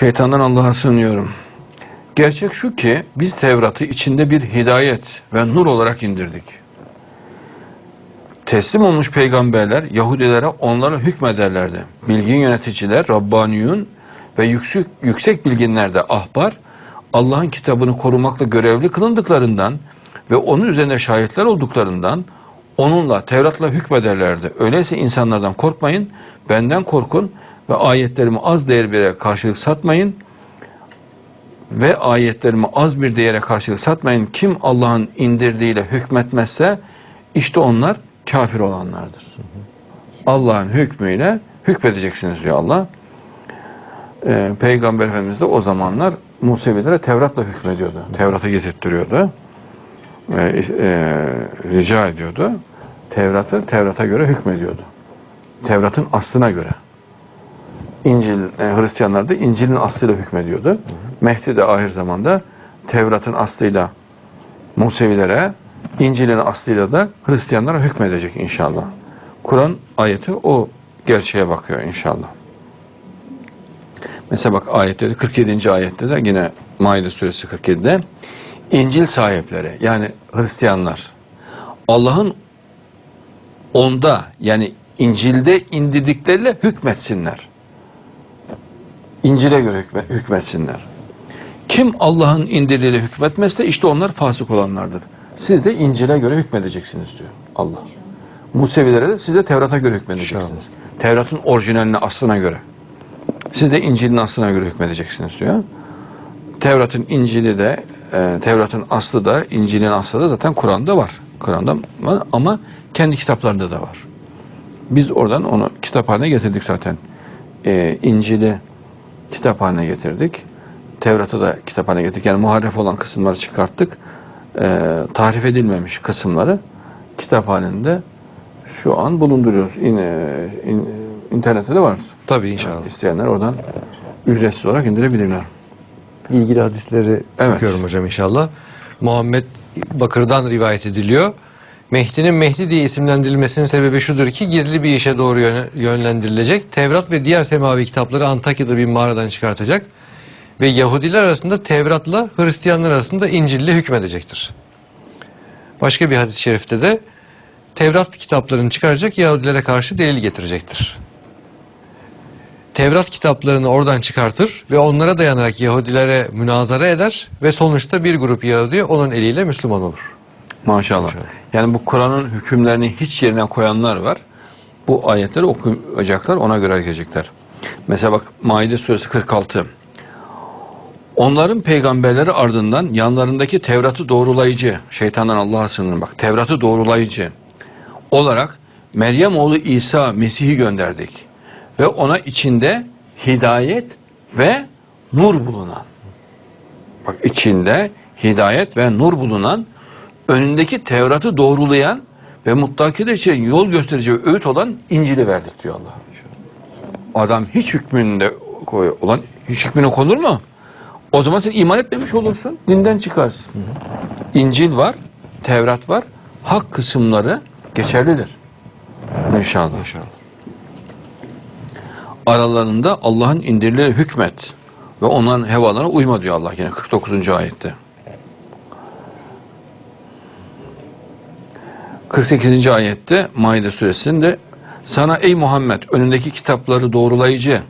Şeytandan Allah'a sığınıyorum. Gerçek şu ki biz Tevrat'ı içinde bir hidayet ve nur olarak indirdik. Teslim olmuş peygamberler Yahudilere onlara hükmederlerdi. Bilgin yöneticiler, Rabbaniyun ve yüksek, yüksek bilginlerde ahbar Allah'ın kitabını korumakla görevli kılındıklarından ve onun üzerine şahitler olduklarından onunla Tevrat'la hükmederlerdi. Öyleyse insanlardan korkmayın, benden korkun ve ayetlerimi az değer bir karşılık satmayın ve ayetlerimi az bir değere karşılık satmayın. Kim Allah'ın indirdiğiyle hükmetmezse işte onlar kafir olanlardır. Allah'ın hükmüyle hükmedeceksiniz diyor Allah. Ee, Peygamber Efendimiz de o zamanlar Musevilere Tevrat'la hükmediyordu. Tevrat'a getirttiriyordu. Ee, e, rica ediyordu. Tevrat'ı Tevrat'a göre hükmediyordu. Tevrat'ın aslına göre. İncil, e, Hristiyanlar da İncil'in aslıyla hükmediyordu. Mehdi de ahir zamanda Tevrat'ın aslıyla Musevilere, İncil'in aslıyla da Hristiyanlara hükmedecek inşallah. Kur'an ayeti o gerçeğe bakıyor inşallah. Mesela bak ayette de 47. ayette de yine Maide suresi 47'de İncil sahipleri yani Hristiyanlar Allah'ın onda yani İncil'de indirdikleriyle hükmetsinler. İncil'e göre hükme, hükmetsinler. Kim Allah'ın indirdiğiyle hükmetmezse işte onlar fasık olanlardır. Siz de İncil'e göre hükmedeceksiniz diyor Allah. Musevilere de siz de Tevrat'a göre hükmedeceksiniz. Tevrat'ın orijinaline, aslına göre. Siz de İncil'in aslına göre hükmedeceksiniz diyor. Tevrat'ın İncil'i de, e, Tevrat'ın aslı da, İncil'in aslı da zaten Kur'an'da var. Kur'an'da var ama kendi kitaplarında da var. Biz oradan onu kitap haline getirdik zaten. E, İncil'i kitap haline getirdik. Tevrat'ı da kitap haline getirdik. Yani muharref olan kısımları çıkarttık. E, tahrif edilmemiş kısımları kitap halinde şu an bulunduruyoruz. İn, in, internette de var. Tabii inşallah. İsteyenler oradan ücretsiz olarak indirebilirler. İlgili hadisleri Evet. okuyorum hocam inşallah. Muhammed Bakır'dan rivayet ediliyor. Mehdi'nin Mehdi diye isimlendirilmesinin sebebi şudur ki gizli bir işe doğru yönlendirilecek. Tevrat ve diğer semavi kitapları Antakya'da bir mağaradan çıkartacak. Ve Yahudiler arasında Tevrat'la Hristiyanlar arasında İncil'le hükmedecektir. Başka bir hadis-i şerifte de Tevrat kitaplarını çıkaracak Yahudilere karşı delil getirecektir. Tevrat kitaplarını oradan çıkartır ve onlara dayanarak Yahudilere münazara eder ve sonuçta bir grup Yahudi onun eliyle Müslüman olur. Maşallah. Maşallah. Yani bu Kur'an'ın hükümlerini hiç yerine koyanlar var. Bu ayetleri okuyacaklar, ona göre hareket. Mesela bak Maide suresi 46. Onların peygamberleri ardından yanlarındaki Tevrat'ı doğrulayıcı, şeytandan Allah'a sığınırım bak, Tevrat'ı doğrulayıcı olarak Meryem oğlu İsa Mesih'i gönderdik. Ve ona içinde hidayet ve nur bulunan, bak içinde hidayet ve nur bulunan, önündeki Tevrat'ı doğrulayan ve muttakiler için yol gösterici ve öğüt olan İncil'i verdik diyor Allah. Adam hiç hükmünde koy olan hiç hükmüne konur mu? O zaman sen iman etmemiş olursun. Dinden çıkarsın. İncil var, Tevrat var. Hak kısımları geçerlidir. İnşallah. İnşallah. Aralarında Allah'ın indirdiği hükmet ve onların hevalarına uyma diyor Allah yine 49. ayette. 48. ayette Maide suresinde sana ey Muhammed önündeki kitapları doğrulayıcı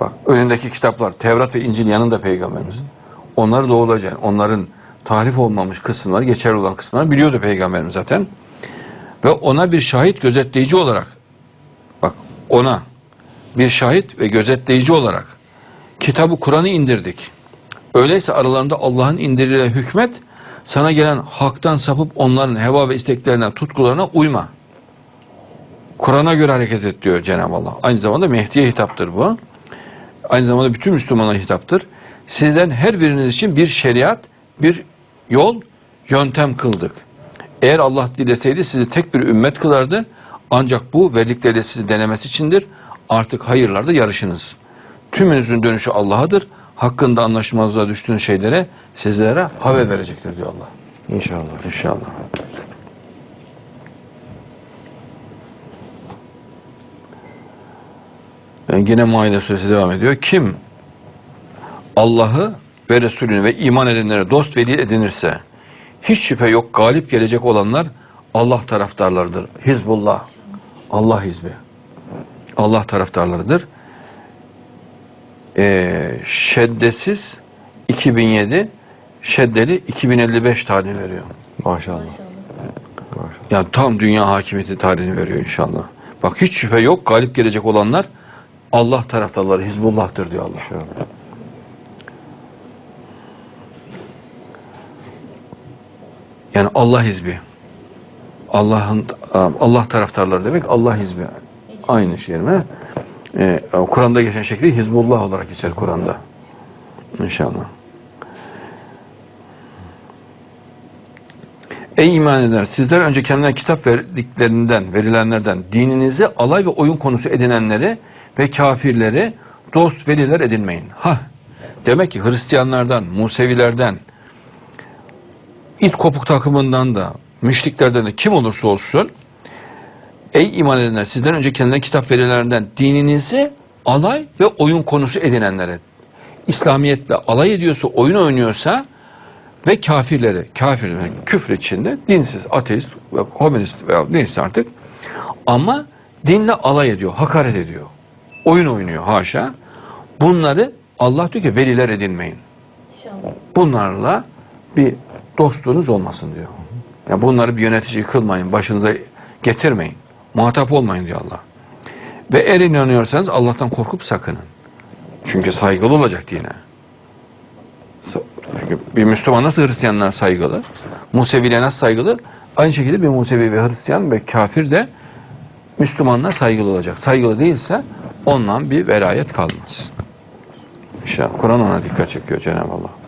bak önündeki kitaplar Tevrat ve İncil yanında peygamberimizin onları doğrulayacaksın. Onların tahrif olmamış kısımları, geçerli olan kısımları biliyordu peygamberimiz zaten. Ve ona bir şahit gözetleyici olarak bak ona bir şahit ve gözetleyici olarak kitabı Kur'an'ı indirdik. Öyleyse aralarında Allah'ın indirdiği hükmet sana gelen haktan sapıp onların heva ve isteklerine, tutkularına uyma. Kur'an'a göre hareket et diyor Cenab-ı Allah. Aynı zamanda Mehdi'ye hitaptır bu. Aynı zamanda bütün Müslümanlara hitaptır. Sizden her biriniz için bir şeriat, bir yol, yöntem kıldık. Eğer Allah dileseydi sizi tek bir ümmet kılardı. Ancak bu verdikleri sizi denemesi içindir. Artık hayırlarda yarışınız. Tümünüzün dönüşü Allah'adır. Hakkında anlaşmazlığa düştüğün şeylere sizlere haber verecektir diyor Allah. İnşallah. İnşallah. Yani yine Maide suresi devam ediyor. Kim Allah'ı ve Resulünü ve iman edenlere dost veli edinirse hiç şüphe yok galip gelecek olanlar Allah taraftarlarıdır. Hizbullah. Allah hizbi. Allah taraftarlarıdır. Ee, şeddesiz 2007 şeddeli 2055 tarihini veriyor. Maşallah. Yani tam dünya hakimiyeti tarihini veriyor inşallah. Bak hiç şüphe yok galip gelecek olanlar Allah taraftarları Hizbullah'tır diyor Allah. İnşallah. Yani Allah hizbi. Allah'ın Allah taraftarları demek Allah hizbi. Aynı şey mi? Ee, Kur'an'da geçen şekli Hizbullah olarak geçer Kur'an'da. İnşallah. Ey iman eder, sizler önce kendilerine kitap verdiklerinden, verilenlerden dininizi alay ve oyun konusu edinenleri ve kafirleri dost veliler edinmeyin. Ha, demek ki Hristiyanlardan, Musevilerden, it kopuk takımından da, müşriklerden de kim olursa olsun, ey iman edenler, sizden önce kendilerine kitap verilerinden dininizi alay ve oyun konusu edinenlere, İslamiyetle alay ediyorsa, oyun oynuyorsa, ve kafirleri, kafir yani küfür içinde dinsiz, ateist ve komünist veya neyse artık ama dinle alay ediyor, hakaret ediyor. Oyun oynuyor haşa. Bunları Allah diyor ki veliler edinmeyin. Bunlarla bir dostluğunuz olmasın diyor. Yani bunları bir yönetici kılmayın, başınıza getirmeyin. Muhatap olmayın diyor Allah. Ve eğer inanıyorsanız Allah'tan korkup sakının. Çünkü saygılı olacak dine. Bir Müslüman nasıl Hristiyanlara saygılı? Musevi'yle nasıl saygılı? Aynı şekilde bir Musevi ve Hristiyan ve kafir de Müslümanla saygılı olacak. Saygılı değilse ondan bir velayet kalmaz. İşte Kur'an ona dikkat çekiyor Cenab-ı Allah.